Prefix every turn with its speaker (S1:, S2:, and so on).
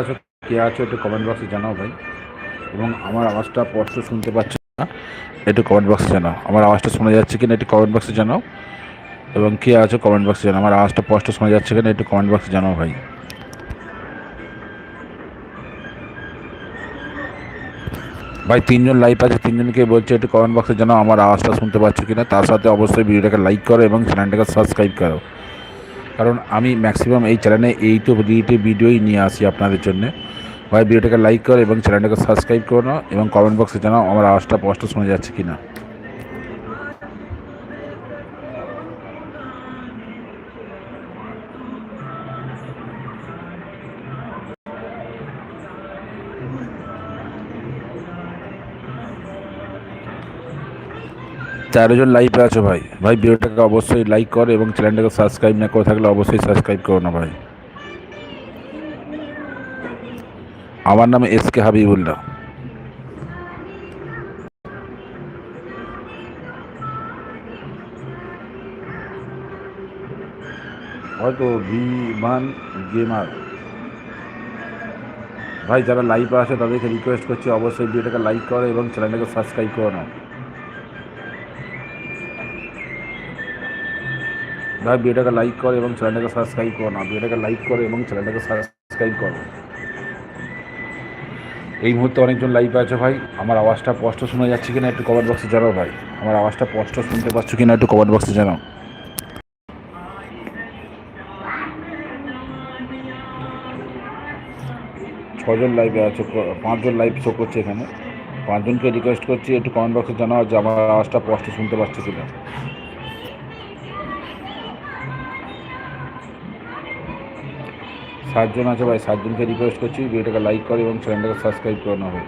S1: আছো কে আছো একটু কমেন্ট বক্সে জানাও ভাই। এবং আমার আওয়াজটা স্পষ্ট শুনতে পাচ্ছ না। একটু কমেন্ট বক্সে জানাও। আমার আওয়াজটা শোনা যাচ্ছে কিনা একটু কমেন্ট বক্সে জানাও। এবং কে আছো কমেন্ট বক্সে জানাও। আমার আওয়াজটা স্পষ্ট শোনা যাচ্ছে কিনা একটু কমেন্ট বক্সে জানাও ভাই। ভাই, তিনজন লাইভ আছে, তিনজনকে বলছে একটু কমেন্ট বক্সে জানাও। আমার আওয়াজটা শুনতে পাচ্ছ কিনা। তার সাথে অবশ্যই ভিডিওটাকে লাইক করো এবং চ্যানেলটাকে সাবস্ক্রাইব করো। কারণ আমি ম্যাক্সিমাম এই চ্যানেলে এই তো রিলেটিভ ভিডিওই নিয়ে আসি আপনাদের জন্য। ভাই ভিডিওটাকে লাইক করো এবং চ্যানেলটাকে সাবস্ক্রাইব করো এবং কমেন্ট বক্সে জানাও আমার আওয়াজটা স্পষ্ট শোনা যাচ্ছে কি না তেরো জন লাইভে আছো ভাই। ভাই, ভিডিওটাকে অবশ্যই লাইক করো এবং চ্যানেলটাকে সাবস্ক্রাইব না করে থাকলে অবশ্যই সাবস্ক্রাইব করো না ভাই। আমার নাম এস কে হাবিবুল্লাহ। হয়তো বিমান গেমার। ভাই, যারা লাইভে আসে তাদেরকে রিকোয়েস্ট করছি, অবশ্যই ভিডিওটাকে লাইক করো এবং চ্যানেলটাকে সাবস্ক্রাইব করো না। ভাই ভিডিওটাকে লাইক করো এবং চ্যানেলটাকে সাবস্ক্রাইব করো না। ভিডিওটাকে লাইক করো এবং চ্যানেলটাকে সাবস্ক্রাইব করো। এই মুহূর্তে অনেকজন লাইভ আছে ভাই। আমার আওয়াজটা স্পষ্ট শোনা যাচ্ছে কিনা একটু কমেন্ট বক্সে জানাও ভাই। আমার আওয়াজটা স্পষ্ট শুনতে পাচ্ছ কিনা একটু কমেন্ট বক্সে জানাও। ছজন লাইভে আছে পাঁচজন লাইভ শো করছে এখানে। পাঁচজনকে রিকোয়েস্ট করছি একটু কমেন্ট বক্সে জানাও যে আমার আওয়াজটা স্পষ্ট শুনতে পাচ্ছ কিনা। সাতজন আছে ভাই সাতজনকে রিকোয়েস্ট করছি ভিডিওটাকে লাইক করে এবং চ্যানেলটাকে সাবস্ক্রাইব করানো হবে